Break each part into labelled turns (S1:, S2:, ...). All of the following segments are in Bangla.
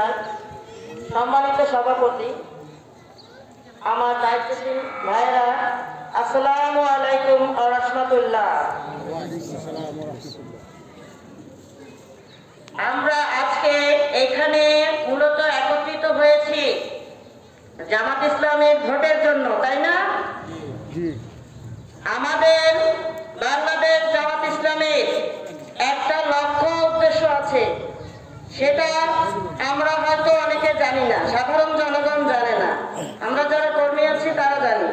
S1: উপজেলার সম্মানিত সভাপতি আমার দায়িত্বশীল ভাইরা আসসালামু আলাইকুম রহমতুল্লাহ। আমরা আজকে এখানে মূলত একত্রিত হয়েছি জামাত ইসলামের ভোটের জন্য তাই না? আমাদের বাংলাদেশ জামাত ইসলামের একটা লক্ষ্য উদ্দেশ্য আছে সেটা আমরা হয়তো অনেকে জানি না, সাধারণ জনগণ জানে না। আমরা যারা কর্মী আছি তারা জানি।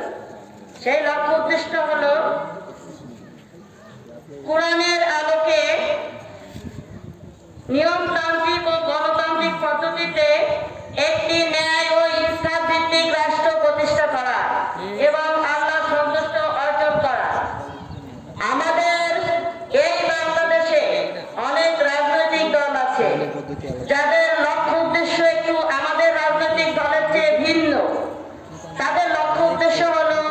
S1: সেই লক্ষ্য উদ্দেশ্য হল কোরআনের আলোকে নিয়মতান্ত্রিক যাদের লক্ষ্য উদ্দেশ্য একটু আমাদের রাজনৈতিক দলের চেয়ে ভিন্ন, তাদের লক্ষ্য উদ্দেশ্য হলো,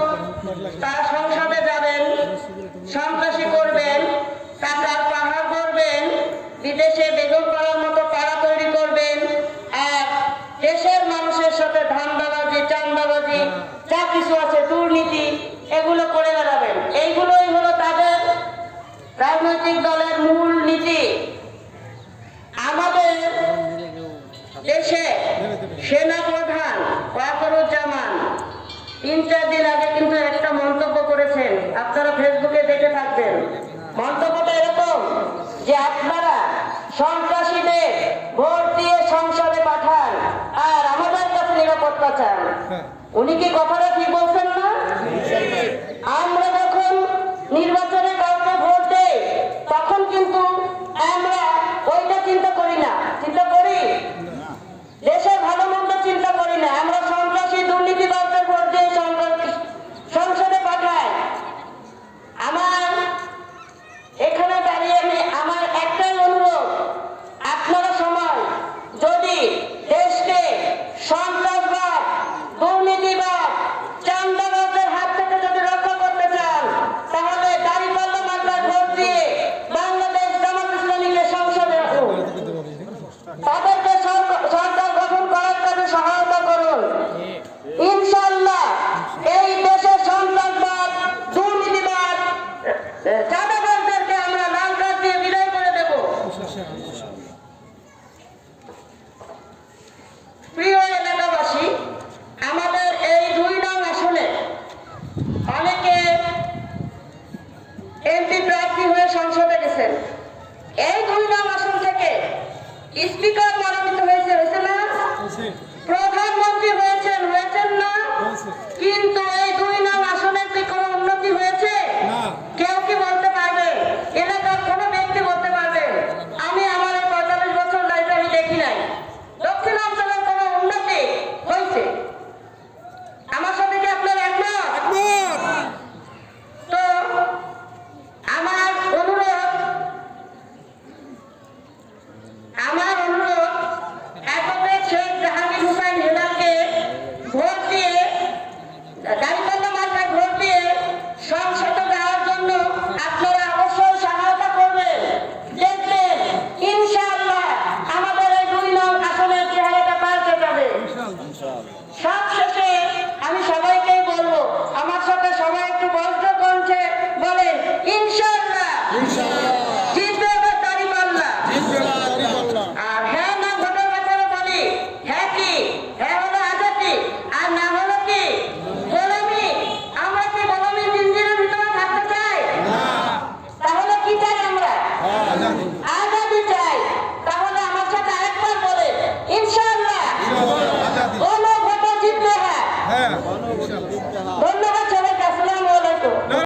S1: তারা সংসদে যাবেন, সন্ত্রাসী করবেন, টাকার পাহাড় করবেন বিদেশে বেগম করার মতো পাড়া তৈরি করবেন, আর দেশের মানুষের সাথে ধান্দাবাজি, চান্দাবাজি, যা কিছু আছে, দুর্নীতি, এগুলো করে বেড়াবেন। এইগুলোই হলো তাদের রাজনৈতিক দলের মূল নীতি আমাদের দেশে সেনা প্রধান ওয়াকরুজ্জামান তিন চার দিন আগে কিন্তু একটা মন্তব্য করেছেন। আপনারা ফেসবুকে দেখে থাকবেন। মন্তব্যটা এরকম যে আপনারা সন্ত্রাসীদের ভোট দিয়ে সংসদে পাঠান আর আমাদের কাছে নিরাপত্তা চান। উনি কি কথাটা ঠিক বলছেন? তাদেরকে स्पीकर मानवित मित्र